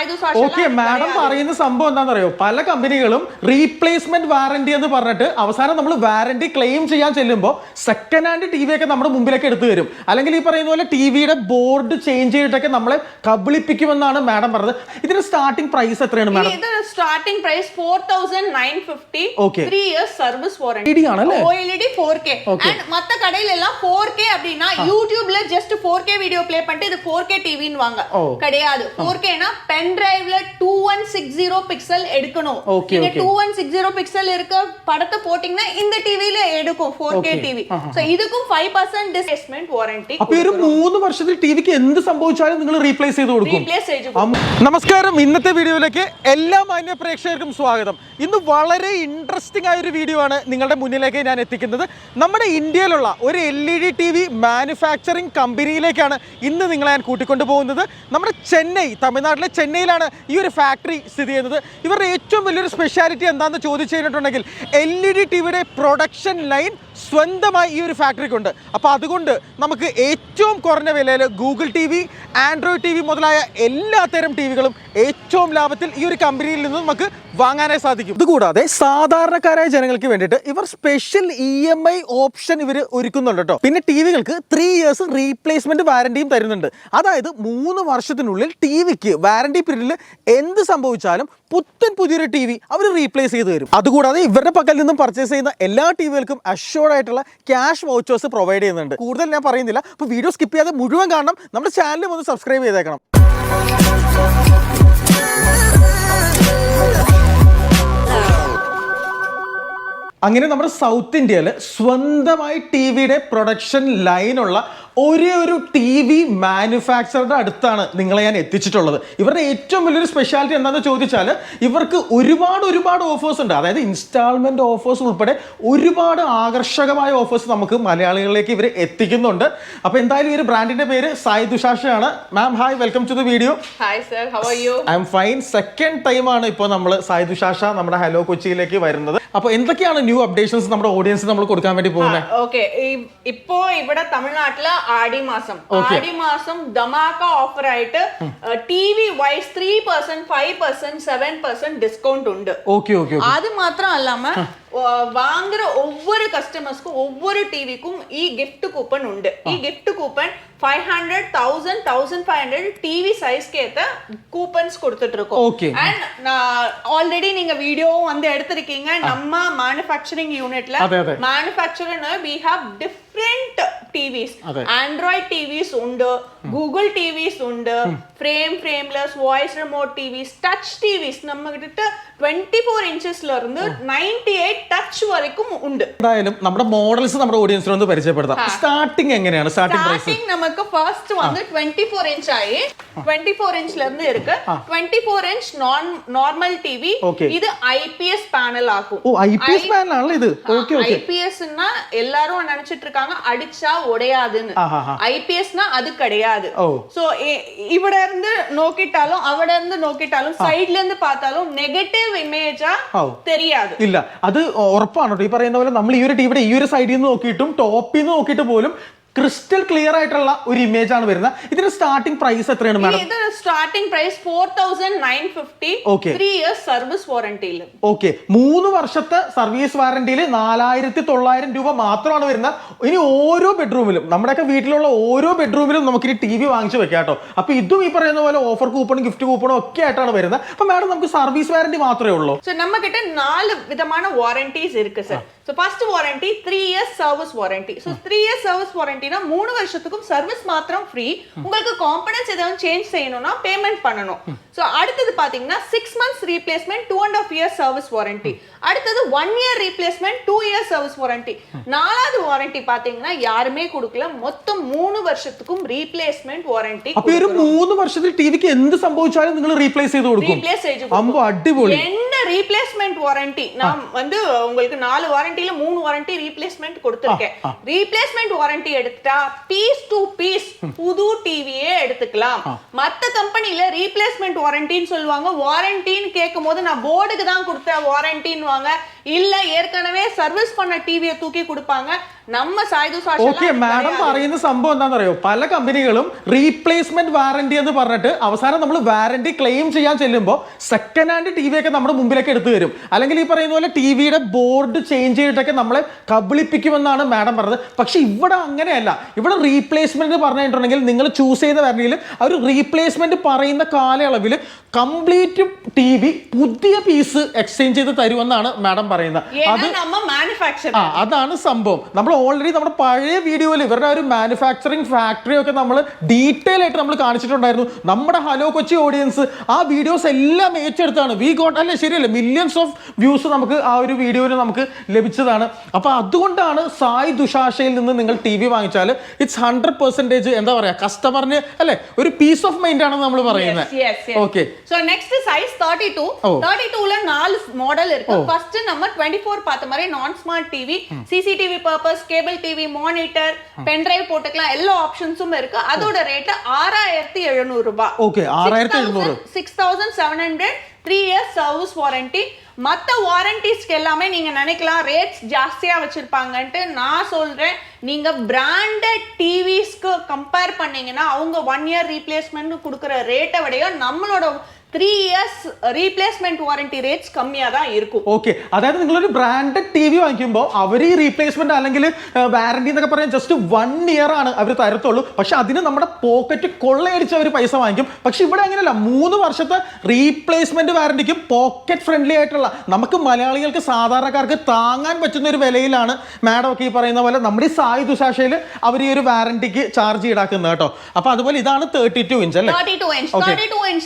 സായുധ സാക്ഷി okay madam പറയുന്ന സംഭവം എന്താണെന്ന് അറിയോ പല കമ്പനികളും റീപ്ലേസ്മെന്റ് വാറന്റി എന്ന് പറഞ്ഞിട്ട് അവസാനം നമ്മൾ വാറന്റി ക്ലെയിം ചെയ്യാൻ ചെല്ലുമ്പോൾ സെക്കൻഡ് ഹാൻഡ് ടി വി ഒക്കെ നമ്മുടെ മുമ്പിലേക്ക് എടുത്തു വരും അല്ലെങ്കിൽ ഈ പറയുന്ന പോലെ ടി വിയുടെ ബോർഡ് ചേഞ്ച് ചെയ്തിട്ടൊക്കെ നമ്മളെ കബളിപ്പിക്കുമെന്നാണ് മാഡം പറഞ്ഞത് ഇതിന്റെ സ്റ്റാർട്ടിംഗ് പ്രൈസ് എത്രയാണ് മാഡം ഇത് starting price four thousand nine fifty Okay. Three years service warranty LED ஆனல்ல? OLED four K and மத்த கடையில எல்லாம் ஃபோர் கே அப்படின்னா யூடியூப்ல just four K video play பண்ணிட்டு இது ஃபோர் கே டிவின்னு வாங்க ஓ. கிடையாது ஃபோர் கேனா pen டிரைவ்ல two one six zero pixel எடுக்கணும் Okay, நீங்க okay. Two one six zero pixel இருக்க படத்தை போட்டீங்கன்னா இந்த டிவில எடுக்கும் four K Okay. TV so இதுக்கும் ஃபைவ் பர்சன்ட் டிஸ்பிளேஸ்மெண்ட் வாரண்டி അപ്പൊ ഈ ഒരു മൂന്ന് വർഷത്തിൽ ടിവിക്ക് എന്ത് സംഭവിച്ചാലും നിങ്ങൾ റീപ്ലേസ് ചെയ്ത് കൊടുക്കും റീപ്ലേസ് ചെയ്തു അം- നമസ്കാരം ഇന്നത്തെ വീഡിയോയിലേക്ക് എല്ലാ മാന്യ പ്രേക്ഷകർക്കും സ്വാഗതം ഇന്ന് വളരെ ഇൻട്രസ്റ്റിംഗ് ആയ ഒരു വീഡിയോ ആണ് നിങ്ങളുടെ മുന്നിലേക്ക് ഞാൻ എത്തിക്കുന്നത് നമ്മുടെ ഇന്ത്യയിലുള്ള ഒരു L E D T V manufacturing കമ്പനിയിലേക്കാണ് ഇന്ന് നിങ്ങളെ ഞാൻ കൂട്ടിക്കൊണ്ടു പോകുന്നത് നമ്മുടെ ചെന്നൈ തമിഴ്നാട്ടിലെ ചെന്നൈയിലാണ് ഈ ഒരു ഫാക്ടറി സ്ഥിതി ചെയ്യുന്നത്. ഇവരുടെ ഏറ്റവും വലിയൊരു സ്പെഷ്യാലിറ്റി എന്താണെന്ന് ചോദിച്ചു കഴിഞ്ഞിട്ടുണ്ടെങ്കിൽ എൽ ഇ ഡി ടി വിയുടെ പ്രൊഡക്ഷൻ ലൈൻ സ്വന്തമായി ഈ ഒരു ഫാക്ടറിക്കുണ്ട്. അപ്പോൾ അതുകൊണ്ട് നമുക്ക് ഏറ്റവും കുറഞ്ഞ വിലയിൽ Google T V Android T V മുതലായ എല്ലാത്തരം തരം ടി വികളും ഏറ്റവും ലാഭത്തിൽ ഈ ഒരു കമ്പനിയിൽ നിന്ന് നമുക്ക് വാങ്ങാനായി സാധിക്കും. ഇതുകൂടാതെ സാധാരണക്കാരായ ജനങ്ങൾക്ക് വേണ്ടിയിട്ട് ഇവർ special E M I option ഇവർ ഒരുക്കുന്നുണ്ട് കേട്ടോ. പിന്നെ ടി വികൾക്ക് ത്രീ ഇയേഴ്സ് റീപ്ലേസ്മെന്റ് വാരണ്ടിയും തരുന്നുണ്ട്. അതായത് മൂന്ന് വർഷത്തിനുള്ളിൽ ടി വിക്ക് വാരണ്ടി പീരീഡിൽ എന്ത് സംഭവിച്ചാലും പുത്തൻ പുതിയൊരു ടി വി അവർ റീപ്ലേസ് ചെയ്ത് തരും. അതുകൂടാതെ ഇവരുടെ പക്കൽ നിന്നും പർച്ചേസ് ചെയ്യുന്ന എല്ലാ ടി വികൾക്കും അഷ്യോർഡ് ആയിട്ടുള്ള ക്യാഷ് വൗച്ചേഴ്സ് പ്രൊവൈഡ് ചെയ്യുന്നുണ്ട്. കൂടുതൽ ഞാൻ പറയുന്നില്ല. അപ്പോൾ വീഡിയോ സ്കിപ്പ് ചെയ്യാതെ മുഴുവൻ കാണണം. നമ്മുടെ ചാനലും ഒന്ന് സബ്സ്ക്രൈബ് ചെയ്തേക്കണം. അങ്ങനെ നമ്മുടെ സൗത്ത് ഇന്ത്യയിൽ സ്വന്തമായി ടി വിയുടെ പ്രൊഡക്ഷൻ ലൈനുള്ള ഒരേ ഒരു ടി വി മാനുഫാക്ചറുടെ അടുത്താണ് നിങ്ങളെ ഞാൻ എത്തിച്ചിട്ടുള്ളത്. ഇവരുടെ ഏറ്റവും വലിയൊരു സ്പെഷ്യാലിറ്റി എന്താണെന്ന് ചോദിച്ചാൽ ഇവർക്ക് ഒരുപാട് ഒരുപാട് ഓഫേഴ്സ് ഉണ്ട്. അതായത് ഇൻസ്റ്റാൾമെന്റ് ഓഫേഴ്സ് ഉൾപ്പെടെ ഒരുപാട് ആകർഷകമായ ഓഫേഴ്സ് നമുക്ക് മലയാളികളിലേക്ക് ഇവർ എത്തിക്കുന്നുണ്ട്. അപ്പോൾ എന്തായാലും ഈ ഒരു ബ്രാൻഡിന്റെ പേര് Sai ദുഷാഷയാണ് ma'am hi welcome to the video hi sir how are you I'm fine second ടൈമാണ് ഇപ്പോൾ നമ്മൾ സായി ദുഷാഷ നമ്മുടെ ഹലോ കൊച്ചിയിലേക്ക് വരുന്നത്. അപ്പോൾ എന്തൊക്കെയാണ് ന്യൂ അപ്ഡേഷൻസ് നമ്മുടെ ഓഡിയൻസ് നമ്മൾ കൊടുക്കാൻ വേണ്ടി പോകുന്നത് ഓക്കെ ഇപ്പോ ഇവിടെ തമിഴ്നാട്ടിൽ ആടി മാസം. ആടി മാസം ധമാക്ക ഓഫർ ആയിട്ട് T V wise three percent five percent seven percent discount ഉണ്ട്. ഓക്കെ ഓക്കെ അത് മാത്രം അല്ലാമ வாங்குற ஒவ்வொரு கஸ்டமர்ஸ்க்கும் ஒவ்வொரு டிவிக்கும் இ கிஃப்ட் கூப்பன் உண்டு. E gift coupon five hundred thousand thousand five hundred TV சைஸ்க்கு ஏற்ற கூப்பன்ஸ் கொடுத்துட்டு இருக்கோம் ஓகே அண்ட் ஆல்ரெடி நீங்க வீடியோவும் வந்து எடுத்திருக்கீங்க. நம்ம மேனுஃபேக்சரிங் யூனிட்ல manufacture we have diff have different TVS അതെ. ആൻഡ്രോയിഡ് ടിവിസ് ഉണ്ട് ഗൂഗിൾ ടിവിസ് ഉണ്ട് frame frameless voice remote TVs touch TVs நம்ம கிட்ட டுவெண்ட்டி ஃபோர் இன்ச்சஸ்ல இருந்து நைன்டி எயிட் டச் வரைக்கும் உண்டு എന്തായാലും നമ്മുടെ മോഡൽസ് നമ്മുടെ ഓഡിയൻസിന് ഒന്ന് പരിചയപ്പെടുത്താം സ്റ്റാർട്ടിങ് എങ്ങനെയാണ് സ്റ്റാർട്ടിംഗ് പ്രൈസ് ஸ்டார்டிங் நமக்கு ஃபர்ஸ்ட் வந்து டுவெண்ட்டி ஃபோர் இன்ச் ஆகி டுவெண்ட்டி ஃபோர் இன்ச்ல இருந்து இருக்கு டுவெண்ட்டி ஃபோர் இன்ச் நான் நார்மல் டிவி Okay. இது ஐபிஎஸ் பேனல் ஆகும் ഓ ഐ പി എസ് പാനലാണല്ലോ ഇത് ഓക്കെ ഓക്കെ ஐபிஎஸ்னா எல்லாரும் நினைச்சிட்டு இருக்காங்க அடிச்சா உடையாதுன்னு ஆஹாஹா. ஐபிஎஸ்னா அது கிடையாது ஓ. சோ இவட இருந்து நோக்கிட்டாலும் அவட இருந்து நோக்கிட்டாலும் சைடுல இருந்து பார்த்தாலும் நெகட்டிவ் இமேஜா ഓ. தெரியாது ഇല്ല അത് ഉറപ്പാണ് കേട്ടോ ഈ പറയുന്ന പോലെ നമ്മൾ ഈ ഒരു ടിവിയുടെ ഈ ഒരു സൈഡിൽ നിന്ന് നോക്കിയിട്ടും ടോപ്പിൽ നിന്ന് നോക്കിയിട്ട് പോലും ക്രിസ്റ്റൽ ക്ലിയർ ആയിട്ടുള്ള ഒരു ഇമേജ് ആണ് വരുന്നത് ഇതിന്റെ സ്റ്റാർട്ടിംഗ് പ്രൈസ് എത്രയാണ് മാഡം இது starting price four thousand nine fifty Okay. Three years service வாரண்டியில் okay മൂന്ന് വർഷത്തെ സർവീസ് വാറന്റിയിൽ നാലായിരത്തി തൊള്ളായിരം രൂപ മാത്രമാണ് വരുന്നത് ഇനി ഓരോ ബെഡ്റൂമിലും നമ്മുടെയൊക്കെ വീട്ടിലുള്ള ഓരോ ബെഡ്റൂമിലും നമുക്ക് ഇനി ടി വി വാങ്ങിച്ചു വെക്കാം കേട്ടോ അപ്പൊ ഇതും ഈ പറയുന്ന പോലെ ഓഫർ കൂപ്പണും ഗിഫ്റ്റ് കൂപ്പണും ഒക്കെ ആയിട്ടാണ് വരുന്നത് അപ്പൊ മാഡം നമുക്ക് സർവീസ് വാറന്റി മാത്രമേ ഉള്ളൂ ஸோ நம்ம கிட்ட நாலு விதமான வாரண்டிஸ் இருக்கு sir so first warranty three years service warranty so three years service வாரண்டினா மூணு வருஷத்துக்கும் சர்வீஸ் மாத்திரம் ஃப்ரீ உங்களுக்கு காம்பனன்ஸ் ஏதாவது சேஞ்ச் செய்யணும்னா பேமெண்ட் பண்ணணும். ஸோ அடுத்தது பாத்தீங்கன்னா six months replacement two and half years service warranty அடுத்தது one year replacement two years service warranty நாலாவது வாரண்டி பாத்தீங்கன்னா யாருமே கொடுக்கல மொத்தம் மூணு வருஷத்துக்கும் ரீப்ளேஸ்மெண்ட் வாரண்டி അപ്പൊ ഈ ഒരു മൂന്ന് വർഷത്തിൽ ടിവിക്ക് എന്ത് സംഭവിച്ചാലും നിങ്ങൾ റീപ്ലേസ് ചെയ്ത് കൊടുക്കും ரீப்ளேஸ் செய்து അമ്പോ അടിപൊളി என்ன ரீப்ளேஸ்மெண்ட் வாரண்டி நான் வந்து உங்களுக்கு நாலு வாரண்டில மூணு வாரண்டி ரீப்ளேஸ்மெண்ட் கொடுத்திருக்கேன் ரீப்ளேஸ்மெண்ட் வாரண்டி எடுத்துட்டா பீஸ் டு பீஸ் புது டிவியே எடுத்துக்கலாம் மத்த கம்பெனில ரீப்ளேஸ்மெண்ட் வாரண்டின்னு சொல்லுவாங்க வாரண்டின்னு கேட்கும் போது நான் போர்டுக்கு தான் கொடுத்தேன் வாரண்டின்னு வாங்க இல்ல ஏற்கனவே சர்வீஸ் பண்ண டிவியை தூக்கி கொடுப்பாங்க. നമ്മ ഓക്കെ മാഡം പറയുന്ന സംഭവം എന്താണെന്നറിയോ? പല കമ്പനികളും റീപ്ലേസ്മെന്റ് വാറന്റി എന്ന് പറഞ്ഞിട്ട് അവസാനം നമ്മൾ വാറന്റി ക്ലെയിം ചെയ്യാൻ ചെല്ലുമ്പോൾ സെക്കൻഡ് ഹാൻഡ് ടി വി ഒക്കെ നമ്മുടെ മുമ്പിലേക്ക് എടുത്തു തരും. അല്ലെങ്കിൽ ഈ പറയുന്ന പോലെ ടി വിയുടെ ബോർഡ് ചേഞ്ച് ചെയ്തിട്ടൊക്കെ നമ്മളെ കബളിപ്പിക്കുമെന്നാണ് മാഡം പറഞ്ഞത്. പക്ഷെ ഇവിടെ അങ്ങനെയല്ല. ഇവിടെ റീപ്ലേസ്മെന്റ് പറഞ്ഞിട്ടുണ്ടെങ്കിൽ നിങ്ങൾ ചൂസ് ചെയ്ത വാറന്റിയിൽ അവർ റീപ്ലേസ്മെന്റ് പറയുന്ന കാലയളവിൽ കംപ്ലീറ്റ് ടി വി പുതിയ പീസ് എക്സ്ചേഞ്ച് ചെയ്ത് തരുമെന്നാണ് മാഡം പറയുന്നത്. അത് അതാണ് സംഭവം. നമ്മൾ ഓൾറെഡി നമ്മുടെ പഴയ വീഡിയോയിൽ ഇവരുടെ ആ ഒരു മാനുഫാക്ചറിങ് ഫാക്ടറി ഒക്കെ നമ്മൾ ഡീറ്റെയിൽ ആയിട്ട് നമ്മൾ കാണിച്ചിട്ടുണ്ടായിരുന്നു നമ്മുടെ ഹലോ കൊച്ചി ഓഡിയൻസ് ആ വീഡിയോസ് എല്ലാം ഏറ്റെടുത്താണ് വി ഗോട്ട് അല്ലേ ശരിയല്ലേ മില്യൺസ് ഓഫ് വ്യൂസ് നമുക്ക് ആ ഒരു വീഡിയോയിൽ നമുക്ക് ലഭിച്ചതാണ് അപ്പൊ അതുകൊണ്ടാണ് സായ് ദുഷാഷയിൽ നിന്ന് നിങ്ങൾ ടി വി വാങ്ങിച്ചാൽ ഇറ്റ്സ് ഹൺഡ്രഡ് പെർസെൻറ്റേജ് എന്താ പറയാ കസ്റ്റമറിന് അല്ലെ ഒരു പീസ് ഓഫ് മൈൻഡ് ആണ് നമ്മൾ പറയുന്നത് yes yes okay so next size 32 ஓ. 32 ல நாலு மாடல் இருக்கு ஃபர்ஸ்ட் நம்ம 24 பார்த்த மாதிரி நான் smart TV CCTV purpose cable TV monitor pen drive போட்டுக்கலாம். எல்லா ஆப்ஷன்ஸும் இருக்கு. அதோட ரேட் ஆறாயிரத்தி எழுநூறு ரூபாய் ஓகே ஆறாயிரத்தி எழுநூறு. Six thousand seven hundred three years service warranty மற்ற வாரண்டிஸ்க்கு எல்லாமே நீங்க நினைக்கலாம். ரேட்ஸ் ஜாஸ்தியா வச்சிருப்பாங்கன்ட்டு நான் சொல்றேன். நீங்க பிராண்டட் டிவிஸ்க்கு கம்பேர் பண்ணீங்கன்னா அவங்க ஒன் இயர் ரீப்ளேஸ்மெண்ட் கொடுக்குற ரேட்டை விடையும் நம்மளோட Three years replacement warranty rates கம்மியா தான் இருக்கும் ഓക്കെ അതായത് നിങ്ങളൊരു ബ്രാൻഡഡ് ടി വി വാങ്ങിക്കുമ്പോൾ അവർ ഈ റീപ്ലേസ്മെന്റ് അല്ലെങ്കിൽ വാറന്റി എന്നൊക്കെ പറയാൻ ജസ്റ്റ് വൺ ഇയർ ആണ് അവർ തരത്തുള്ളൂ പക്ഷെ അതിന് നമ്മുടെ പോക്കറ്റ് കൊള്ളയടിച്ച് അവർ പൈസ വാങ്ങിക്കും പക്ഷെ ഇവിടെ അങ്ങനെയല്ല മൂന്ന് വർഷത്തെ റീപ്ലേസ്മെന്റ് വാറന്റിക്കും പോക്കറ്റ് ഫ്രണ്ട്ലി ആയിട്ടുള്ള നമുക്ക് മലയാളികൾക്ക് സാധാരണക്കാർക്ക് താങ്ങാൻ പറ്റുന്ന ഒരു വിലയിലാണ് മാഡം ഒക്കെ ഈ പറയുന്ന പോലെ നമ്മുടെ ഈ സായി ദുശാഷയിൽ അവർ ഈ ഒരു വാറന്റിക്ക് ചാർജ് ഈടാക്കുന്നത് കേട്ടോ അപ്പൊ അതുപോലെ ഇതാണ് തേർട്ടി ടു ഇഞ്ച് അല്ലേ thirty two inch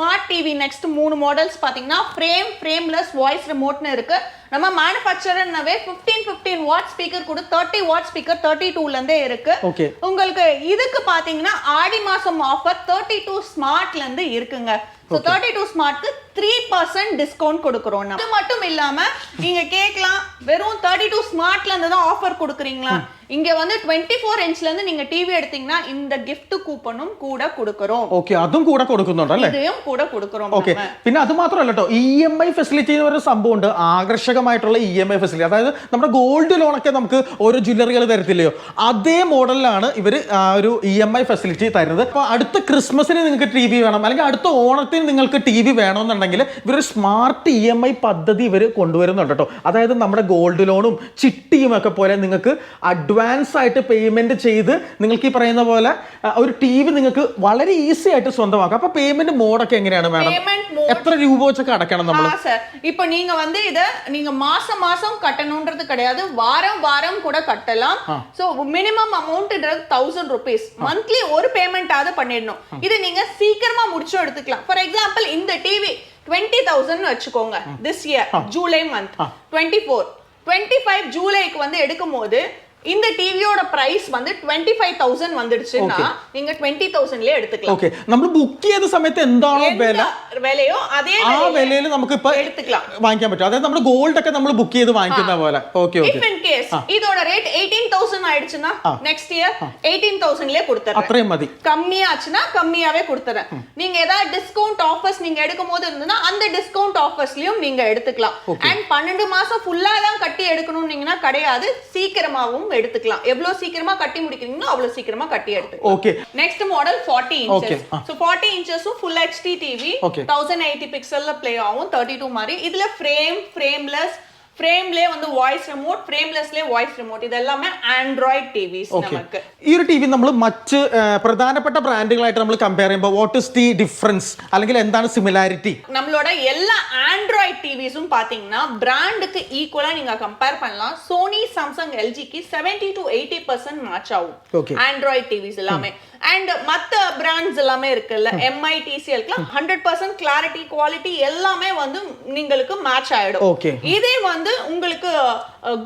Okay. smart TV next மூணு மாடல்ஸ் பாத்தீங்கன்னா ஃப்ரேம் ஃப்ரேம்லெஸ் வாய்ஸ் ரிமோட்னு இருக்கு. நம்ம மேனுஃபேக்சரர்னாவே ஃபிஃப்டீன் ஃபிஃப்டீன் வாட் ஸ்பீக்கர் கூட தேர்ட்டி வாட் ஸ்பீக்கர் தேர்ட்டி டூல இருந்தே இருக்கு. ஓகே உங்களுக்கு இதுக்கு பாத்தீங்கன்னா ஆடி மாசம் ஆஃபர் தேர்ட்டி டூ ஸ்மார்ட்ல இருந்து இருக்குங்க. ஸோ தேர்ட்டி டூ ஸ்மார்ட்க்கு த்ரீ பர்சன்ட் டிஸ்கவுண்ட் கொடுக்குறோம் நம்ம. அது மட்டும் இல்லாம நீங்க கேட்கலாம் வெறும் தேர்ட்டி டூ ஸ்மார்ட்ல இருந்து தான் ஆஃபர் கொடுக்குறீங்களா இங்க வந்து டுவெண்ட்டி ஃபோர் இன்ச்ல இருந்து நீங்க டிவி எடுத்தீங்கன்னா இந்த gift கூப்பனும் கூட கொடுக்குறோம் ഓക്കെ അതും കൂടെ കൊടുക്കുന്നുണ്ട് അല്ലേ இதையும் கூட கொடுக்குறோம் ഓക്കെ நம்ம. പിന്നെ അത് മാത്രമല്ല കേട്ടോ ഇ എം ഐ ഫെസിലിറ്റി എന്ന് പറയുന്ന സംഭവമുണ്ട് ആകർഷകമായിട്ടുള്ള ഇ എം ഐ ഫെസിലിറ്റി അതായത് നമ്മുടെ ഗോൾഡ് ലോണൊക്കെ നമുക്ക് ഓരോ ജ്വല്ലറികൾ തരത്തില്ലയോ അതേ മോഡലിലാണ് ഇവർ ആ ഒരു ഇ എം ഐ ഫെസിലിറ്റി തരുന്നത് അപ്പോൾ അടുത്ത ക്രിസ്മസിന് നിങ്ങൾക്ക് ടി വി വേണം അല്ലെങ്കിൽ അടുത്ത ഓണത്തിന് നിങ്ങൾക്ക് ടി വി വേണമെന്നുണ്ടെങ്കിൽ ഇവരൊരു സ്മാർട്ട് ഇ എം ഐ പദ്ധതി ഇവർ കൊണ്ടുവരുന്നുണ്ട് കേട്ടോ അതായത് നമ്മുടെ ഗോൾഡ് ലോണും ചിട്ടിയും ഒക്കെ പോലെ നിങ്ങൾക്ക് അഡ്വാൻസ് ആയിട്ട് പേയ്മെന്റ് ചെയ്ത് നിങ്ങൾക്ക് ഈ പറയുന്ന പോലെ ആ, ഒരു ടി വി നിങ്ങൾക്ക് വളരെ ഈസി ആയിട്ട് സ്വന്തമാക്കാം അപ്പോൾ പേയ്മെന്റ് മോഡൊക്കെ എങ്ങനെയാണ് മാഡം Payment mode- എത്ര രൂപ വെച്ചൊക്കെ അടക്കണം നമ്മൾ ஆ சார் இப்போ நீங்க வந்து இத நீங்க மாசம் மாசம் கட்டணும்ன்றது கிடையாது வாரம் வாரம் கூட கட்டலாம் சோ மினிமம் அமௌண்ட்ன்றது தௌசண்ட் ருபீஸ் மந்த்லி ஒரு பேமெண்டாவது பண்ணிடணும் இது நீங்க சீக்கிரமா முடிச்சும் எடுத்துக்கலாம் ஃபார் எக்ஸாம்பிள் இந்த டிவி டுவெண்ட்டி தௌசண்ட் வச்சுக்கோங்க this year July month twenty four twenty five ஜூலைக்கு வந்து எடுக்கும் போது இந்த டிவியோட பிரைஸ் வந்து டுவெண்ட்டி ஃபைவ் தௌசண்ட் வந்துடுச்சுன்னா நீங்க டுவெண்ட்டி தௌசண்ட்லயே எடுத்துக்கலாம் ഓക്കെ നമ്മൾ ബുക്ക് ചെയ്ത സമയത്ത് എന്താണോ വില எந்த விலையோ அதே ആ விலையில വിലയിൽ നമുക്ക് ഇപ്പൊ எடுத்துக்கலாம் വാങ്ങിക്കാൻ പറ്റും അതായത് നമ്മുടെ ഗോൾഡ് ഒക്കെ നമ്മൾ ബുക്ക് ചെയ്ത് വാങ്ങിക്കുന്ന പോലെ okay okay if in case இதோட ரேட் எயிட்டீன் தௌசண்ட் ஆயிடுச்சுன்னா நெக்ஸ்ட் இயர் எயிட்டீன் தௌசண்ட்லயே கொடுத்துறேன் അത്രയും മതി கம்மியாச்சுன்னா கம்மியாவே கொடுத்துறேன் நீங்க ஏதாவது டிஸ்கவுண்ட் ஆஃபர்ஸ் நீங்க எடுக்கும் போது இருந்ததுன்னா அந்த டிஸ்கவுண்ட் ஆஃபர்ஸ்லயும் நீங்க எடுத்துக்கலாம் அண்ட் பன்னெண்டு மாசம் ஃபுல்லா தான் கட்டி எடுக்கணும்னீங்கன்னா கிடையாது சீக்கிரமாவும் எடுத்துக்கலாம். எவ்வளவு சீக்கிரமா கட்டி முடிக்கிறீங்களோ அவ்வளவு சீக்கிரமா கட்டி எடுத்து okay next model forty inches so forty இன்ச்சஸும் full HD TV thousand eighty பிக்சல்ல play ஆகும் தேர்ட்டி டூ மாதிரி. இதுல ஃப்ரேம் ஃப்ரேம்லெஸ் ஃப்ரேம்லேயே வந்து வாய்ஸ் ரிமோட் ஃப்ரேம்லெஸ்லேயே வாய்ஸ் ரிமோட் ഇത് எல்லாமே ആൻഡ്രോയിഡ് ടിവിസ് ഓക്കെ നമുക്ക് ഈ ഒരു ടി വി നമ്മൾ മറ്റ് ആ, പ്രധാനപ്പെട്ട ബ്രാൻഡുകളായിട്ട് നമ്മൾ കമ്പയർ ചെയ്യുമ്പോൾ വാട്ട് ഇസ് ദി ഡിഫറൻസ് അല്ലെങ്കിൽ എന്താണ് സിമിലാരിറ്റി நம்மளோட எல்லா ஆண்ட்ராய்ட் டிவிஸும் பாத்தீங்கன்னா பிராண்டுக்கு ஈக்குவலா நீங்க கம்பேர் பண்ணலாம் Sony Samsung எல்ஜிக்கு seventy two eighty percent match ஆகும் Okay. ஆண்ட்ராய்ட் டிவிஸ் எல்லாமே அண்ட் மத்த பிராண்ட்ஸ் எல்லாமே இருக்குல்ல Mi டிசிஎல்க்குலாம் hundred percent clarity quality எல்லாமே வந்து நீங்களுக்கு மேட்ச் ஆயிடும் Okay. இதே வந்து உங்களுக்கு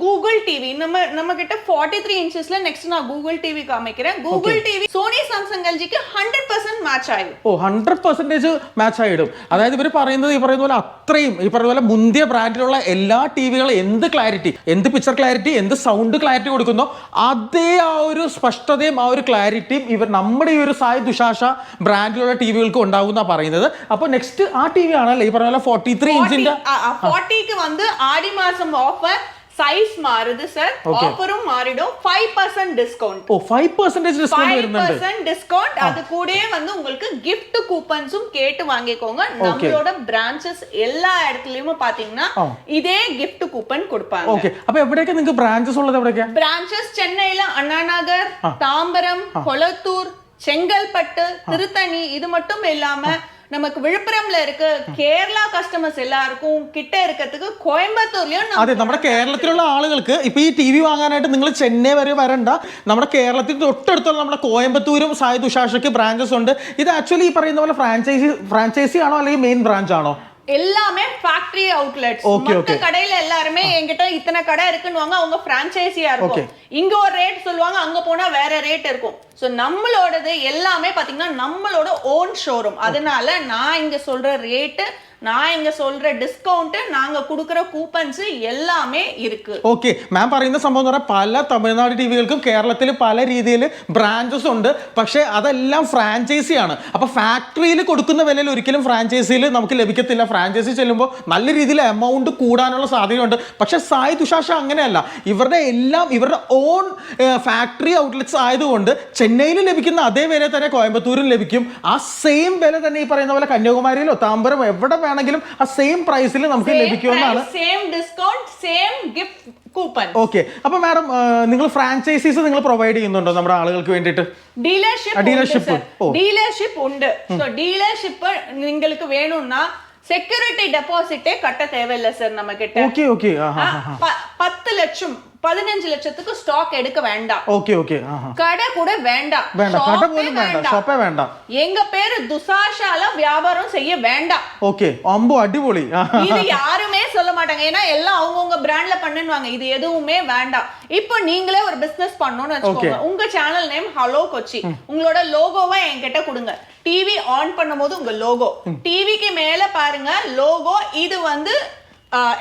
கூகுள் டிவி நம்ம நம்ம கிட்ட ஃபார்ட்டி த்ரீ இன்ச்சஸ்ல நெக்ஸ்ட் நான் கூகுள் டிவி காமிக்கிறேன் கூகுள் டிவி சோனி சாம்சங் எல்ஜிக்கு ஹண்ட்ரட் பர்சன்ட் மேட்ச் ஆயிடும் ഓ ഹൺഡ്രഡ് പെർസെൻറ്റേജ് മാച്ച് ആയിടും അതായത് ഇവർ പറയുന്നത് ഈ പറയുന്ന പോലെ അത്രയും ഈ പറയുന്ന പോലെ മുന്തിയ ബ്രാൻഡിലുള്ള എല്ലാ ടി വികളും എന്ത് ക്ലാരിറ്റി എന്ത് പിക്ചർ ക്ലാരിറ്റി എന്ത് സൗണ്ട് ക്ലാരിറ്റി കൊടുക്കുന്നോ അതേ ആ ഒരു സ്പഷ്ടതയും ആ ഒരു ക്ലാരിറ്റിയും ഇവർ നമ്മൾ നമ്മുടെ ഈ ഒരു സായ് ദുശാഷ ബ്രാൻഡിലുള്ള ടി വികൾക്ക് ഉണ്ടാകുന്ന പറയുന്നത്. അപ്പൊ നെക്സ്റ്റ് ആ ടി വി ആണല്ലേ ഈ പറഞ്ഞ പോലെ ഫോർട്ടി ത്രീ ഇഞ്ചിന്റെ ഫോർട്ടിക്ക് വന്ന് ആദ്യ മാസം ഓഫർ சைஸ் மாறுது சார் Okay. ஆஃபரும் மாறிடும் ஃபைவ் பர்சன்ட் டிஸ்கவுண்ட் ഓ ഫൈവ് പെർസെന്റേജ് ഡിസ്കൗണ്ട് ஃபைவ் വരുന്നുണ്ട് பர்சன்ட் டிஸ்கவுண்ட் அது கூடயே வந்து உங்களுக்கு gift கூப்பன்ஸும் கேட்டு வாங்கிக்கோங்க நம்மளோட பிரான்ச்சஸ் எல்லா இடத்துலயுமே பாத்தீங்கன்னா ஆ. இதே gift கூப்பன் கொடுப்பாங்க ഓക്കെ അപ്പൊ എവിടെയൊക്കെ നിങ്ങൾക്ക് ബ്രാഞ്ചസ് ഉള്ളത് എവിടെയൊക്കെ பிரான்ச்சஸ் சென்னையில அண்ணா நகர் தாம்பரம் கொளத்தூர் செங்கல்பட்டு திருத்தணி இது மட்டும் இல்லாம நமக்கு விழுப்புரம்ல இருக்க கேரளா கஸ்டமர்ஸ் எல்லாருக்கும் கிட்ட இருக்கிறதுக்கு கோயம்புத்தூர்லயும் நம்ம അതെ നമ്മുടെ കേരളത്തിലുള്ള ആളുകൾക്ക് ഇപ്പൊ ഈ ടി വി വാങ്ങാനായിട്ട് നിങ്ങൾ ചെന്നൈ വരെ വരണ്ട നമ്മുടെ കേരളത്തിൽ തൊട്ടടുത്തുള്ള നമ്മുടെ കോയമ്പത്തൂരും സായി ദുഷാഷയ്ക്ക് ബ്രാഞ്ചസ് ഉണ്ട് ഇത് ആക്ച്വലി ഈ പറയുന്ന പോലെ ഫ്രാഞ്ചൈസി ഫ്രാഞ്ചൈസി ആണോ അല്ലെങ്കിൽ മെയിൻ ബ്രാഞ്ച് ആണോ எல்லாமே ஃபேக்டரி அவுட்லெட்ஸ் Okay, மத்த okay. கடையில எல்லாருமே என்கிட்ட இத்தனை கடை இருக்குன்னு அவங்க பிரான்ச்சைசியா இருக்கும் இங்க ஒரு ரேட் சொல்லுவாங்க அங்க போனா வேற ரேட் இருக்கும் சோ நம்மளோடது எல்லாமே பாத்தீங்கன்னா நம்மளோட ஓன் ஷோரூம் அதனால நான் இங்க சொல்ற ரேட்டு நான் இங்க சொல்ற டிஸ்கவுண்ட் நாங்க கொடுக்கற கூப்பன்ஸ் எல்லாமே இருக்கு ഓക്കെ മാം പറയുന്ന സംഭവം എന്ന് പറഞ്ഞാൽ പല തമിഴ്നാട് ടി വികൾക്കും കേരളത്തിൽ പല രീതിയിൽ ബ്രാഞ്ചസ് ഉണ്ട് പക്ഷേ അതെല്ലാം ഫ്രാഞ്ചൈസി ആണ് അപ്പൊ ഫാക്ടറിയിൽ കൊടുക്കുന്ന വിലയിൽ ഒരിക്കലും ഫ്രാഞ്ചൈസിയിൽ നമുക്ക് ലഭിക്കത്തില്ല ഫ്രാഞ്ചൈസി ചെല്ലുമ്പോൾ നല്ല രീതിയിൽ എമൗണ്ട് കൂടാനുള്ള സാധ്യതയുണ്ട് പക്ഷെ സായി തുഷാഷ അങ്ങനെയല്ല ഇവരുടെ എല്ലാം ഇവരുടെ ഓൺ ഫാക്ടറി ഔട്ട്ലെറ്റ്സ് ആയതുകൊണ്ട് ചെന്നൈയിൽ ലഭിക്കുന്ന അതേ വില തന്നെ കോയമ്പത്തൂരിൽ ലഭിക്കും. ആ സെയിം വില തന്നെ ഈ പറയുന്ന പോലെ കന്യാകുമാരിയിലോ താമ്പരം എവിടെ വേണമെങ്കിലും ആ സെയിം പ്രൈസിൽ നമുക്ക് ലഭിക്കുമെന്നാണ് same discount same gift okay അപ്പൊ മാഡം നിങ്ങൾ ഫ്രാഞ്ചൈസീസ് നിങ്ങൾ പ്രൊവൈഡ് ചെയ്യുന്നുണ്ടോ നമ്മുടെ ആളുകൾക്ക് വേണ്ടിയിട്ട്? ഡീലർഷിപ്പ് ഡീലർഷിപ്പ് ഡീലർഷിപ്പ് ഉണ്ട് ഡീലർഷിപ്പ് നിങ്ങൾക്ക് വേണമെന്നാ செக்யூரிட்டி டெபாசிட்டே கட்ட தேவையில்லை சார் நம்ம கிட்ட ஓகே ஓகே பத்து லட்சம் பதினஞ்சு லட்சத்துக்கு ஸ்டாக் எடுக்க வேண்டாம். ஓகே ஓகே கடை கூட வேண்டாம். வேண்டாம். வேண்டாம். ஷாப்பே வேண்டாம். எங்க பேரு துசாஷால வியாபாரம் செய்ய வேண்டாம். ஓகே அம்பு அடிபொலி இது யாரு சொல்ல மாட்டாங்க. ஏன்னா எல்லாம் அவங்கவுங்க பிராண்ட்ல பண்ணுவாங்க இது எதுவுமே வேண்டாம். இப்போ நீங்களே ஒரு பிசினஸ் பண்ணணும்னு வச்சுக்கோங்க. உங்க சேனல் நேம் ஹலோ கொச்சி உங்களோட லோகோவை என்கிட்ட கொடுங்க. டிவி ஆன் பண்ணும்போது உங்க லோகோ டிவிக்கு மேல பாருங்க. லோகோ இது வந்து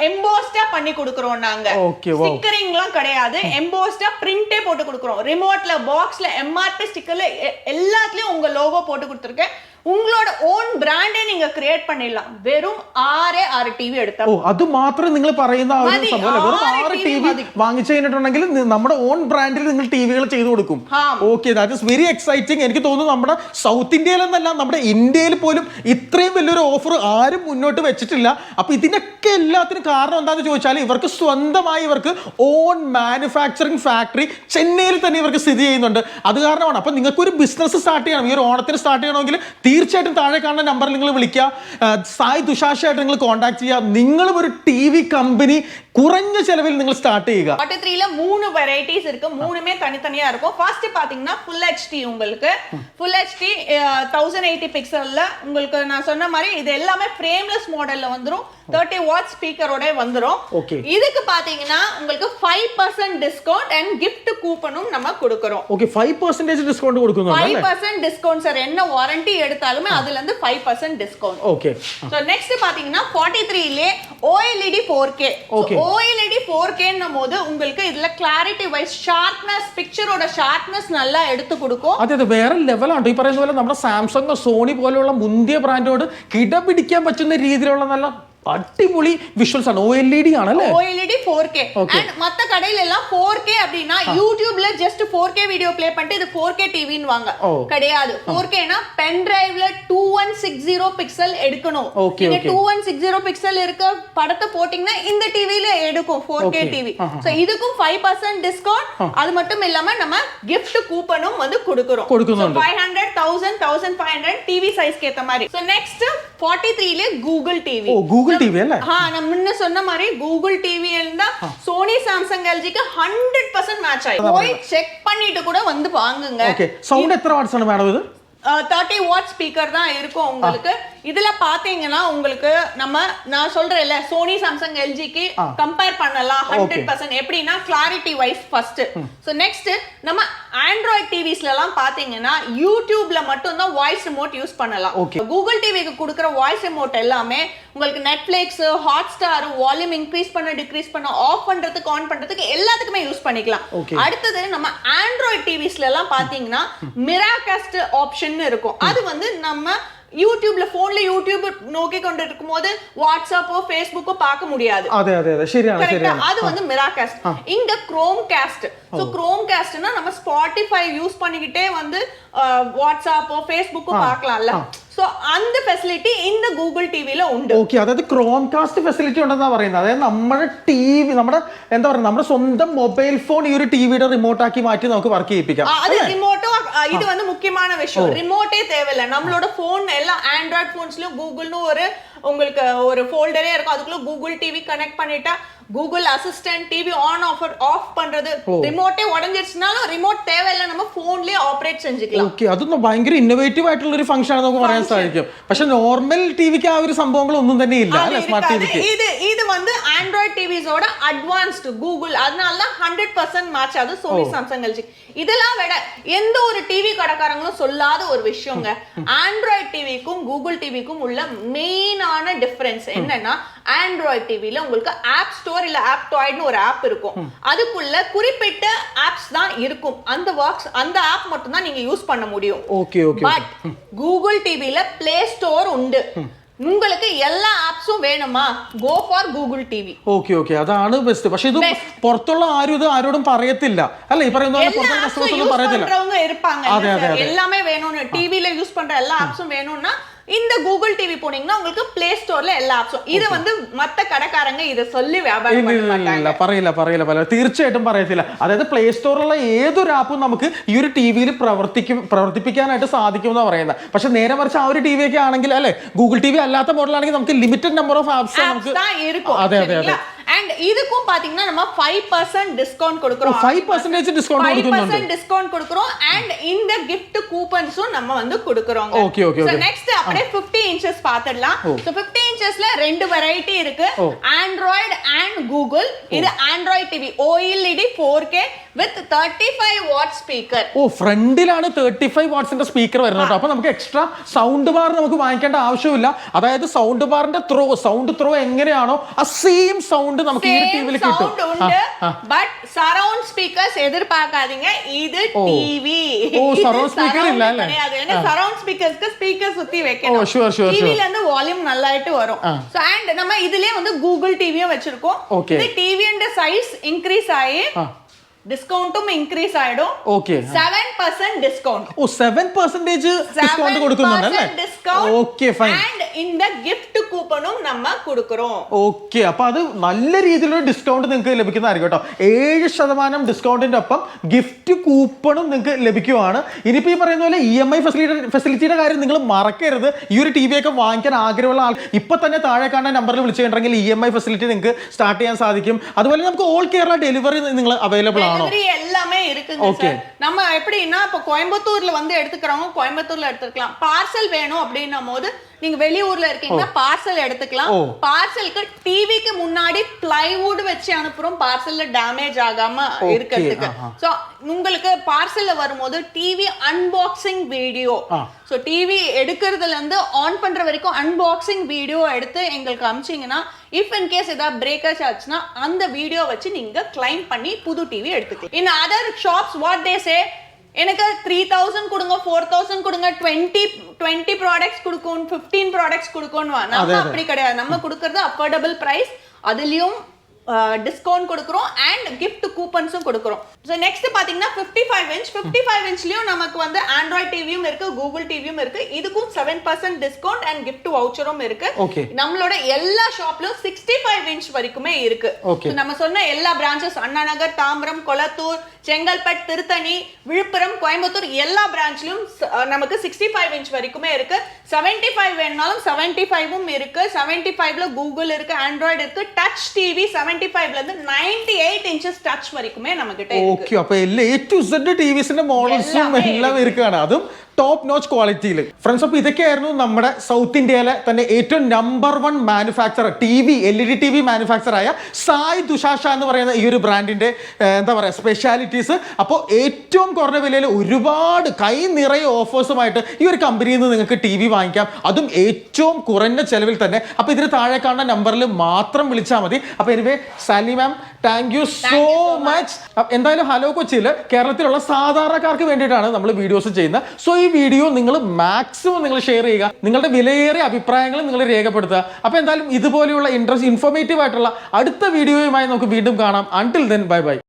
எம்போஸ்டா பண்ணி கொடுக்குறோம் நாங்க. Wow. ஸ்டிக்கரிங்லாம் கிடையாது. எம்போஸ்டா பிரிண்டே போட்டு கொடுக்குறோம். ரிமோட்ல பாக்ஸ்ல எம்ஆர்பி ஸ்டிக்கர்ல எல்லாத்துலயும் உங்க லோகோ போட்டு கொடுத்துருக்கேன். உங்களோட ஓன் பிராண்டே நீங்க கிரியேட் பண்ணிடலாம் வெறும் ஆறே ஆறு டிவி எடுத்தா ഓ അത് മാത്രം നിങ്ങൾ പറയുന്ന ആ ഒരു മതി, സംഭവം അല്ലേ? വെറും ആറ് ആറ് TV ടി വി മതി. വാങ്ങിച്ചു കഴിഞ്ഞിട്ടുണ്ടെങ്കിൽ നി- നമ്മുടെ ഓൺ ബ്രാൻഡിൽ നിങ്ങൾ ടി വികൾ ചെയ്തു കൊടുക്കും ആ. Okay that is very exciting എനിക്ക് തോന്നുന്നു നമ്മുടെ സൗത്ത് ഇന്ത്യയിലെന്നല്ല നമ്മുടെ ഇന്ത്യയിൽ പോലും ഇത്രയും വലിയൊരു ഓഫർ ആരും മുന്നോട്ട് വെച്ചിട്ടില്ല അപ്പൊ ഇതിനൊക്കെ എല്ലാത്തിനും കാരണം എന്താണെന്ന് ചോദിച്ചാൽ ഇവർക്ക് സ്വന്തമായി ഇവർക്ക് ഓൺ മാനുഫാക്ചറിങ് ഫാക്ടറി ചെന്നൈയിൽ തന്നെ ഇവർക്ക് സ്ഥിതി ചെയ്യുന്നുണ്ട് അത് കാരണമാണ് അപ്പൊ നിങ്ങൾക്ക് ഒരു ബിസിനസ് സ്റ്റാർട്ട് ചെയ്യണം ഈ ഒരു ഓണത്തിന് സ്റ്റാർട്ട് ചെയ്യണമെങ്കിൽ തീർച്ചയായിട്ടും താഴെ കാണുന്ന നമ്പറിൽ നിങ്ങൾ വിളിക്കുക ആ, സായ് തുഷാഷായിട്ട് നിങ്ങൾ കോൺടാക്ട് ചെയ്യുക നിങ്ങളും ഒരു ടി വി കമ്പനി കുറഞ്ഞ ചെലവിൽ നിങ്ങൾ സ്റ്റാർട്ട് ചെയ്യുക ஃபார்ட்டி த்ரீல மூணு வெரைட்டிஸ் இருக்கு மூணுமே தனித்தனியா இருக்கும் ஃபர்ஸ்ட் பாத்தீங்கன்னா ஃபுல் ஹெச்டி உங்களுக்கு ஃபுல் ஹெச்டி தௌசண்ட் எயிட்டி பிக்சல்ல உங்களுக்கு நான் சொன்ன மாதிரி இது எல்லாமே ஃப்ரேம்லெஸ் மாடல்ல வந்துரும் தேர்ட்டி வாட் ஸ்பீக்கரோட வந்துரும் Okay. இதுக்கு பாத்தீங்கன்னா உங்களுக்கு five percent discount and gift கூப்பனும் நம்ம கொடுக்குறோம் ഓക്കെ ഫൈവ് പെർസെന്റേജ് ഡിസ്കൗണ്ട് കൊടുക്കുന്നുണ്ട് ஃபைவ் അല്ലേ பர்சன்ட் டிஸ்கவுண்ட் சார் என்ன வாரண்டி எடுத்தாலுமே அதுல இருந்து five percent discount okay so next பாத்தீங்கன்னா forty த்ரீலே OLED four K Okay. OLED four கேன்னும் போது உங்களுக்கு இதுல கிளாரிட்டி வைஸ் ஷார்ப்னஸ் பிக்சரோட ஷார்ப்னஸ் நல்லா எடுத்து கொடுக்கும் അതെ അതെ വേറെ ലെവലാണ് ഈ പറയുന്ന പോലെ നമ്മുടെ സാംസങ് സോണി പോലെയുള്ള മുന്തിയ ബ്രാൻഡോട് കിടപിടിക്കാൻ പറ്റുന്ന രീതിയിലുള്ള നല്ല അടിപൊളി വിഷ്വൽസ് ആണ് ഒ എൽ ഇ ഡി ആണല്ലേ ഒ மத்த கடையில எல்லாம் ஃபோர் கே அப்படின்னா யூடியூப்ல just four K video play பண்ணிட்டு இது ஃபோர் கே டிவின்னு வாங்க கிடையாது. ஃபோர் கேனா pen டிரைவ்ல two one six zero pixel எடுக்கணும். நீங்க two one six zero pixel இருக்க படத்தை போட்டீங்கன்னா இந்த டிவில எடுக்கும் ஃபோர் கே டிவி ஸோ இதுக்கும் ஃபைவ் பர்சன்ட் டிஸ்கவுண்ட் அது மட்டும் இல்லாம நம்ம கிஃப்ட் கூப்பனும் வந்து கொடுக்குறோம். Five hundred thousand thousand five hundred TV சைஸ்க்கு ஏற்ற மாதிரி. ஸோ நெக்ஸ்ட் ஃபார்ட்டி த்ரீல Google TV Google Google T V അല്ലേ ஆ நான் முன்ன சொன்ன மாதிரி கூகுள் டிவி இருந்தா சோனி சாம்சங் எல்ஜிக்கு ஹண்ட்ரட் பர்சன்ட் மேட்ச் ஆயிடும் போய் செக் பண்ணிட்டு கூட வந்து வாங்குங்க ഓക്കെ സൗണ്ട് എത്ര വാട്ട്സ് ആണ് മാഡം ഇത് தேர்ட்டி வாட் ஸ்பீக்கர் தான் இருக்கும் உங்களுக்கு. இதுல பாத்தீங்கன்னா உங்களுக்கு நம்ம நான் சொல்றேன்ல சோனி சாம்சங் எல்ஜிக்கு கம்பேர் பண்ணலாம் ஹண்ட்ரட் பர்சன்ட் எப்படின்னா clarity wise first so next நம்ம ஆண்ட்ராய்ட் டிவிஸ்ல எல்லாம் பாத்தீங்கன்னா யூடியூப்ல மட்டும் தான் வாய்ஸ் ரிமோட் யூஸ் பண்ணலாம். கூகுள் டிவிக்கு கொடுக்குற வாய்ஸ் ரிமோட் எல்லாமே உங்களுக்கு Netflix Hotstar volume increase பண்ண டிக்ரீஸ் பண்ண ஆஃப் பண்றதுக்கு ஆன் பண்றதுக்கு எல்லாத்துக்குமே யூஸ் பண்ணிக்கலாம். அடுத்தது நம்ம ஆண்ட்ராய்ட் டிவிஸ்ல எல்லாம் பாத்தீங்கன்னா மிராகாஸ்ட் ஆப்ஷன் செக்ஷன் இருக்கும். அது வந்து நம்ம யூடியூப்ல போன்ல யூடியூப் நோக்கி கொண்டு இருக்கும் போது வாட்ஸ்அப்போ ஃபேஸ்புக்கோ பார்க்க முடியாது. அது அது அது. சரியான சரியான. வந்து மிராகாஸ்ட் இங்க குரோம் காஸ்ட் சோ குரோம் காஸ்ட்னா நம்ம ஸ்பாட்டிஃபை யூஸ் பண்ணிக்கிட்டே வந்து வாட்ஸ்அப்போ ஃபேஸ்புக்கோ பார்க்கலாம்ல. சோ அந்த ஃபெசிலிட்டி இந்த கூகுள் டிவில உண்டு ഓക്കെ അതായത് ക്രോം കാസ്റ്റ് ഫെസിലിറ്റി ഉണ്ടെന്നാ പറയുന്നത് അതായത് നമ്മുടെ ടി വി നമ്മുടെ എന്താ പറയുക നമ്മുടെ സ്വന്തം മൊബൈൽ ഫോൺ ഈ ഒരു ടിവിയുടെ റിമോട്ട് ആക്കി മാറ്റി നമുക്ക് വർക്ക് ചെയ്യിപ്പിക്കാം ஆ, அது ரிமோட்டோ இது வந்து முக்கியமான விஷயம் ரிமோட்டே தேவையில்ல நம்மளோட போன் எல்லாம் ஆண்ட்ராய்ட் போன்ஸ்லயும் கூகுள்னு ஒரு உங்களுக்கு ஒரு ஃபோல்டரே இருக்கும் அதுக்குள்ள கூகுள் டிவி கனெக்ட் பண்ணிட்டா Google assistant TV on off off பண்றது ரிமோட்டே உடஞ்சிருச்சுனாலும் ரிமோட் தேவையில்லை நம்ம போன்லயே ஆப்ரேட் செஞ்சுக்கலாம் ഓക്കെ അതൊന്നും ഭയങ്കര ഇന്നോവേറ്റീവ് ആയിട്ടുള്ള ഒരു ഫംഗ്ഷൻ ആണ് നമുക്ക് പറയാൻ സാധിക്കും പക്ഷെ നോർമൽ ടിവിക്ക് ആ ഒരു സംഭവങ്ങളൊന്നും തന്നെ ഇല്ല அது അല്ലെ സ്മാർട്ട് இருக்காது. ടിവിക്ക് இது இது வந்து ஆண்ட்ராய்ட் டிவிஸோட அட்வான்ஸ்டு கூகுள் அதனால தான் ஹண்ட்ரட் பர்சன்ட் மேட்ச் ஆகுது சோனி சாம்சங் எல்ஜி இதெல்லாம் விட எந்த ஒரு டிவி கடைக்காரங்களும் சொல்லாத ஒரு விஷயங்க. ஆண்ட்ராய்ட் டிவிக்கும் கூகுள் டிவிக்கும் உள்ள மெயினான டிஃபரன்ஸ் என்னன்னா ஆண்ட்ராய்ட் டிவியில உங்களுக்கு ஆப் ஸ்டோர் இல்லை ஆப்டாய்ட்னு ஒரு ஆப் இருக்கும். அதுக்குள்ள குறிப்பிட்ட ஆப்ஸ் தான் இருக்கும். அந்த ஒர்க்ஸ் அந்த ஆப் மட்டும் தான் நீங்க யூஸ் பண்ண முடியும். ஓகே ஓகே பட் கூகுள் டிவியில பிளே ஸ்டோர் உண்டு. உங்களுக்கு எல்லா ஆப்ஸும் வேணுமா go for Google TV okay okay അതാണ് ബെസ്റ്റ് പക്ഷെ ഇത് Best. പുറത്തുള്ള ആരും ഇത് ആരോടും പറയത്തില്ല അല്ലെ ഈ പറയുന്ന പോലെ எல்லா പുറത്തുള്ള ஆப்ஸும் കസ്റ്റമേഴ്സ് ഒന്നും யூஸ் പറയത്തില്ല பண்றவங்க இருப்பாங்க அதே, இல்ல அதே, sir? அதே. எல்லாமே வேணும்னு டிவில யூஸ் பண்ற எல்லா ஆப்ஸும் வேணும்னா இந்த கூகுள் டிவி போனீங்கன்னா உங்களுக்கு பிளே ஸ்டோர்ல எல்லா ஆப்ஸும் இது வந்து மத்த கடைக்காரங்க இத சொல்லி வியாபாரம் ഇല്ല, பண்ண ഇല്ല, மாட்டாங்க ഇല്ല, പറയില്ല പറയില്ല പറയില്ല തീർച്ചയായിട്ടും പറയത്തില്ല അതായത് പ്ലേ സ്റ്റോറിലുള്ള ഏതൊരു ആപ്പും നമുക്ക് ഈ ഒരു ടി വിയിൽ പ്രവർത്തിക്കും പ്രവർത്തിപ്പിക്കാനായിട്ട് സാധിക്കും എന്ന് പറയുന്നത് പക്ഷെ നേരെ മറിച്ച് ആ ഒരു ടി വി ഒക്കെ ആണെങ്കിൽ അല്ലെ ഗൂഗിൾ ടി വി അല്ലാത്ത മോഡലാണെങ്കിൽ നമുക്ക് limited number of apps apps നമുക്ക് தான் இருக்கும் അതെ അതെ അതെ சரிங்களா அண்ட் இதுக்கும் பாத்தீங்கன்னா நம்ம ஃபைவ் பர்சன்ட் டிஸ்கவுண்ட் கொடுக்குறோம். Five percentage discount five percent discount கொடுக்குறோம். அண்ட் இந்த கிஃப்ட் கூப்பன்ஸும் நம்ம வந்து கொடுக்குறோம் ஓகே ஓகே நெக்ஸ்ட் அப்படியே ஃபிஃப்டி இன்ச்சஸ் பார்த்துடலாம் ஸோ ஃபிஃப்டி இன்ச்சஸ்ல ரெண்டு வெரைட்டி இருக்கு. ஆண்ட்ராய்டு அண்ட் கூகுள் இது Android TV OLED four K 4K with 35 watt speaker ഓ ഫ്രണ്ടിലാണ് തേർട്ടി ഫൈവ് വാട്സിന്റെ സ്പീക്കർ വരുന്നത് കേട്ടോ അപ്പൊ നമുക്ക് എക്സ്ട്രാ സൗണ്ട് ബാർ നമുക്ക് വാങ്ങിക്കേണ്ട ആവശ്യമില്ല അതായത് സൗണ്ട് ബാറിന്റെ ത്രോ സൗണ്ട് ത്രോ എങ്ങനെയാണോ ആ സെയിം സൗണ്ട് നമുക്ക് ഈ ഒരു ടി சேம் വിയിൽ കിട്ടും சவுண்ட் உண்டு பட் சரவுண்ட் ஸ்பீக்கர்ஸ் எதிர்பார்க்காதீங்க இது டிவி ஓ, surround speaker இல்ல, இல்ல? கிடையாது ஏன்னா சரவுண்ட் ஸ்பீக்கர்ஸ்க்கு ஸ்பீக்கர் சுத்தி வைக்கணும் ஓ, sure, sure, டிவில இருந்து வால்யூம் நல்லாயிட்டு வரும் சோ அண்ட் நம்ம இதுலயே வந்து கூகுள் டிவியும் வச்சிருக்கோம் Okay. இந்த டிவியோட சைஸ் இன்க்ரீஸ் ஆகி ഡിസ്കൗണ്ടും increase ആയിടും. Okay seven percent discount oh seven percentage discount കൊടുക്കുന്നുണ്ട് ഡിസ്കൗണ്ട് ഓക്കെ ഫൈൻ ആൻഡ് இந்த gift கூப்பனும் நம்ம கொடுக்குறோம் ഓക്കെ അപ്പൊ അത് നല്ല രീതിയിലുള്ള ഡിസ്കൗണ്ട് നിങ്ങൾക്ക് ലഭിക്കുന്നതായിരിക്കും കേട്ടോ ഏഴ് ശതമാനം ഡിസ്കൗണ്ടിന്റെ ഒപ്പം ഗിഫ്റ്റ് കൂപ്പണും നിങ്ങൾക്ക് ലഭിക്കുവാണ് ഇനിയിപ്പോ ഈ പറയുന്ന പോലെ ഇ എം ഐ ഫെസിലിറ്റി ഫെസിലിറ്റിയുടെ കാര്യം നിങ്ങൾ മറക്കരുത് ഈ ഒരു ടി വി ഒക്കെ വാങ്ങിക്കാൻ ആഗ്രഹമുള്ള ആൾ ഇപ്പൊ തന്നെ താഴെ കാണുന്ന നമ്പറിൽ വിളിച്ചു കഴിഞ്ഞിട്ടുണ്ടെങ്കിൽ ഇ എം ഐ ഫെസിലിറ്റി നിങ്ങൾക്ക് സ്റ്റാർട്ട് ചെയ്യാൻ സാധിക്കും അതുപോലെ നമുക്ക് ഓൾ കേരള ഡെലിവറി നിങ്ങൾ അവൈലബിൾ ആണോ டெலிவரி எல்லாமே இருக்குங்க Okay. சார் நம்ம எப்படின்னா இப்போ கோயம்புத்தூர்ல வந்து எடுத்துக்கிறவங்க கோயம்புத்தூர்ல எடுத்துக்கலாம் பார்சல் வேணும் அப்படின்னும் போது நீங்க வெளியூர்ல இருக்கீங்கன்னா பார்சல் எடுத்துக்கலாம். பார்சலுக்கு டிவிக்கு முன்னாடி பிளைவுட் வச்சு அனுப்புறோம். பார்சல்ல டேமேஜ் ஆகாம இருக்கிறதுக்கு. சோ உங்களுக்கு பார்சல்ல வரும்போது TV unboxing video. So TV எடுக்கிறதுல இருந்து ஆன் பண்ற வரைக்கும் அன்பாக்சிங் வீடியோ எடுத்து எங்களுக்கு அமிச்சிங்கன்னா இஃப் இன் கேஸ் ஏதாவது பிரேக்கர்ஸ் ஆச்சுன்னா அந்த வீடியோ வச்சு நீங்க கிளைம் பண்ணி புது டிவி எடுத்துக்கலாம். In other shops what they say எனக்கு த்ரீ தௌசண்ட் கொடுங்க ஃபோர் தௌசண்ட் கொடுங்க டுவெண்ட்டி டுவெண்ட்டி ப்ராடக்ட்ஸ் கொடுக்கும் ஃபிஃப்டீன் ப்ராடக்ட்ஸ் கொடுக்கும்னு நம்ம. அப்படி கிடையாது. நம்ம கொடுக்கறது அஃபோர்டபுள் பிரைஸ் அதுலயும் டிஸ்கவுண்ட் கொடுக்குறோம் அண்ட் gift கூப்பன்ஸும் கொடுக்குறோம். ஸோ நெக்ஸ்ட் பாத்தீங்கன்னா fifty five inch fifty five இன்ச்லயும் நமக்கு வந்து ஆண்ட்ராய்ட் டிவியும் இருக்கு கூகுள் டிவியும் இருக்கு. இதுக்கும் seven percent discount and gift வவுச்சரும் இருக்கு. நம்மளோட எல்லா ஷாப்லயும் சிக்ஸ்டி ஃபைவ் இன்ச் வரைக்குமே இருக்கு. நம்ம சொன்ன எல்லா பிரான்ச்சஸ் அண்ணா நகர் தாம்பரம் கொளத்தூர் செங்கல்பட் திருத்தணி விழுப்புரம் கோயம்புத்தூர் எல்லா பிரான்ச்லயும் நமக்கு சிக்ஸ்டி ஃபைவ் இன்ச் வரைக்குமே இருக்கு. செவன்டி ஃபைவ் வேணுனாலும் செவன்டி ஃபைவும் இருக்கு. செவன்டி ஃபைவ்ல கூகுள் இருக்கு ஆண்ட்ராய்டு இருக்கு டச் டிவி செவன்டி ஃபைவ்ல இருந்து நைன்டி எயிட் இன்ச்சஸ் டச் வரைக்குமே நம்ம கிட்ட இருக்கு ഓക്കെ അപ്പൊ എല്ലാ എ ടു സെഡ് ടി വിസിന്റെ മോഡൽസും எல்லாமே എല്ലാം ഇരിക്കുകയാണ് അതും ടോപ്പ് നോച്ച് ക്വാളിറ്റിയിൽ ഫ്രണ്ട്സ് അപ്പോൾ ഇതൊക്കെയായിരുന്നു നമ്മുടെ സൗത്ത് ഇന്ത്യയിലെ തന്നെ ഏറ്റവും number one manufacturer T V L E D T V മാനുഫാക്ചറായ Sai ദുഷാഷ എന്ന് പറയുന്ന ഈ ഒരു ബ്രാൻഡിന്റെ എന്താ പറയുക സ്പെഷ്യാലിറ്റീസ് അപ്പോൾ ഏറ്റവും കുറഞ്ഞ വിലയിൽ ഒരുപാട് കൈ നിറയെ ഓഫേഴ്സുമായിട്ട് ഈ ഒരു കമ്പനിയിൽ നിന്ന് നിങ്ങൾക്ക് ടി വി വാങ്ങിക്കാം. അതും ഏറ്റവും കുറഞ്ഞ ചെലവിൽ തന്നെ. അപ്പോൾ ഇതിന് താഴെ കാണുന്ന നമ്പറിൽ മാത്രം വിളിച്ചാൽ മതി. അപ്പോൾ anyway Sally ma'am thank you so much എന്തായാലും ഹലോ കൊച്ചിയിൽ കേരളത്തിലുള്ള സാധാരണക്കാർക്ക് വേണ്ടിയിട്ടാണ് നമ്മൾ വീഡിയോസ് ചെയ്യുന്നത്. സോ ഈ വീഡിയോ നിങ്ങൾ മാക്സിമം നിങ്ങൾ ഷെയർ ചെയ്യുക. നിങ്ങളുടെ വിലയേറിയ അഭിപ്രായങ്ങൾ നിങ്ങൾ രേഖപ്പെടുത്തുക. അപ്പോൾ എന്തായാലും ഇതുപോലെയുള്ള ഇൻട്രസ്റ്റ് ഇൻഫോർമേറ്റീവ് ആയിട്ടുള്ള അടുത്ത വീഡിയോയുമായി നമുക്ക് വീണ്ടും കാണാം. Until then bye bye